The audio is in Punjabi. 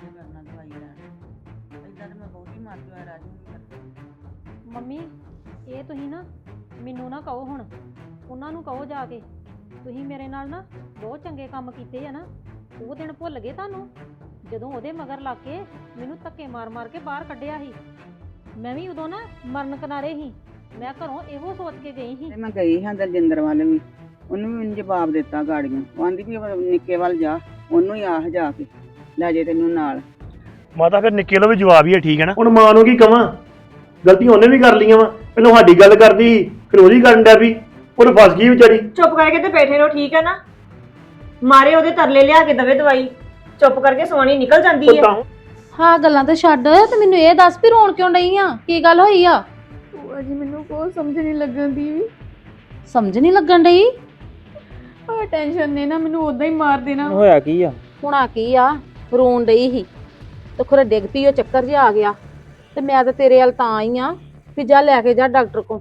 ਤੇ ਮੇਰੇ ਨਾਲ ਦਵਾਈ ਲੈਣ। ਏਦਾਂ ਤੇ ਮੈਂ ਬਹੁਤੀ ਮਰ ਜੂਆ ਰਾਜੂ ਨਹੀਂ ਕਰਦੀ ਮੰਮੀ ਇਹ ਤੁਸੀਂ ਨਾ ਮੈਨੂੰ ਨਾ ਕਹੋ ਹੁਣ। ਉਹਨਾਂ ਨੂੰ ਕਹੋ ਜਾ ਕੇ। ਤੁਸੀਂ ਮੇਰੇ ਨਾਲ ਨਾ ਬਹੁਤ ਚੰਗੇ ਕੰਮ ਕੀਤੇ ਆ ਨਾ। ਉਹ ਦਿਨ ਭੁੱਲ ਗਏ ਤੁਹਾਨੂੰ। ਜਦੋਂ ਉਹਦੇ ਮਗਰ ਲੱਗ ਕੇ ਮੈਨੂੰ ਧੱਕੇ ਮਾਰ-ਮਾਰ ਕੇ ਬਾਹਰ ਕੱਢਿਆ ਸੀ। ਮੈਂ ਵੀ ਉਦੋਂ ਨਾ ਮਰਨ ਕਿਨਾਰੇ ਸੀ। ਮੈਂ ਘਰੋਂ ਇਹੋ ਸੋਚ ਕੇ ਗਈ ਸੀ। ਤੇ ਮੈਂ ਗਈ ਹਾਂ ਦਲਜਿੰਦਰ ਵੱਲ ਵੀ। ਉਹਨੂੰ ਵੀ ਮੈਨੂੰ ਜਵਾਬ ਦਿੱਤਾ ਗਾੜੀਆਂ। ਉਹ ਆਂਦੀ ਵੀ ਨਿੱਕੇ ਵੱਲ ਜਾ। ਉਹਨੂੰ ਹੀ ਆਹ ਜਾ ਕੇ। ਲੈ ਜੇ ਤੈਨੂੰ ਨਾਲ। ਮਾਤਾ ਫਿਰ ਨਿੱਕੇ ਲੋ ਵੀ ਜਵਾਬ ਹੀ ਹੈ ਠੀਕ ਹੈ ਨਾ? ਹੁਣ ਮਾਂ ਨੂੰ ਕੀ ਕਵਾਂ? ਗਲਤੀਆਂ ਉਹਨੇ ਵੀ ਕਰ ਲਈਆਂ ਵਾ। ਪਹਿਲਾਂ ਸਾਡੀ ਗੱਲ ਕਰਦੀ ਸੀ, ਫਿਰ ਉਹਦੀ ਕਰਨ ਡਿਆ ਵੀ। ਉਹਨੂੰ ਫਸ ਗਈ ਵਿਚਾਰੀ। ਚੁੱਪ ਕਰਕੇ ਤੇ ਬੈਠੇ ਰਹੋ ਠੀਕ ਹੈ ਨਾ? ਮਾਰੇ ਉਹਦੇ ਤਰਲੇ ਲਿਆ ਕੇ ਦਵੇ ਦਵਾਈ। ਚੁੱਪ ਕਰਕੇ ਸੋਣੀ ਨਿਕਲ ਜਾਂਦੀ ਹੈ। ਤਾਂ ਹਾਂ ਗੱਲਾਂ ਤੇ ਛੱਡ ਤੇ ਮੈਨੂੰ ਇਹ ਦੱਸ ਵੀ ਰੋਣ ਕਿਉਂ ਡਈ ਆ? ਕੀ ਗੱਲ ਹੋਈ ਆ? ਭੂਆ ਜੀ ਮੈਨੂੰ ਕੋਈ ਸਮਝ ਨਹੀਂ ਲੱਗਣ ਦੀ ਵੀ। ਸਮਝ ਨਹੀਂ ਲੱਗਣ ਡਈ? ਆ ਟੈਨਸ਼ਨ ਨੇ ਨਾ ਮੈਨੂੰ ਉਦਾਂ ਹੀ ਮਾਰ ਦੇਣਾ। ਹੋਇਆ ਕੀ ਆ? ਹੁਣਾ ਕੀ ਆ? ਰੋਣ ਡਈ ਸੀ। ਤੇ ਖਰੇ ਡਿੱਗ ਪਈ, ਉਹ ਚੱਕਰ ਜਿਹਾ ਆ ਗਿਆ। ਤੇ ਮੈਂ ਤਾਂ ਤੇਰੇ ਵੱਲ ਤਾਂ ਆਈ ਆ ਵੀ ਜਾ ਲੈ ਕੇ ਜਾ ਡਾਕਟਰ ਕੋਲ।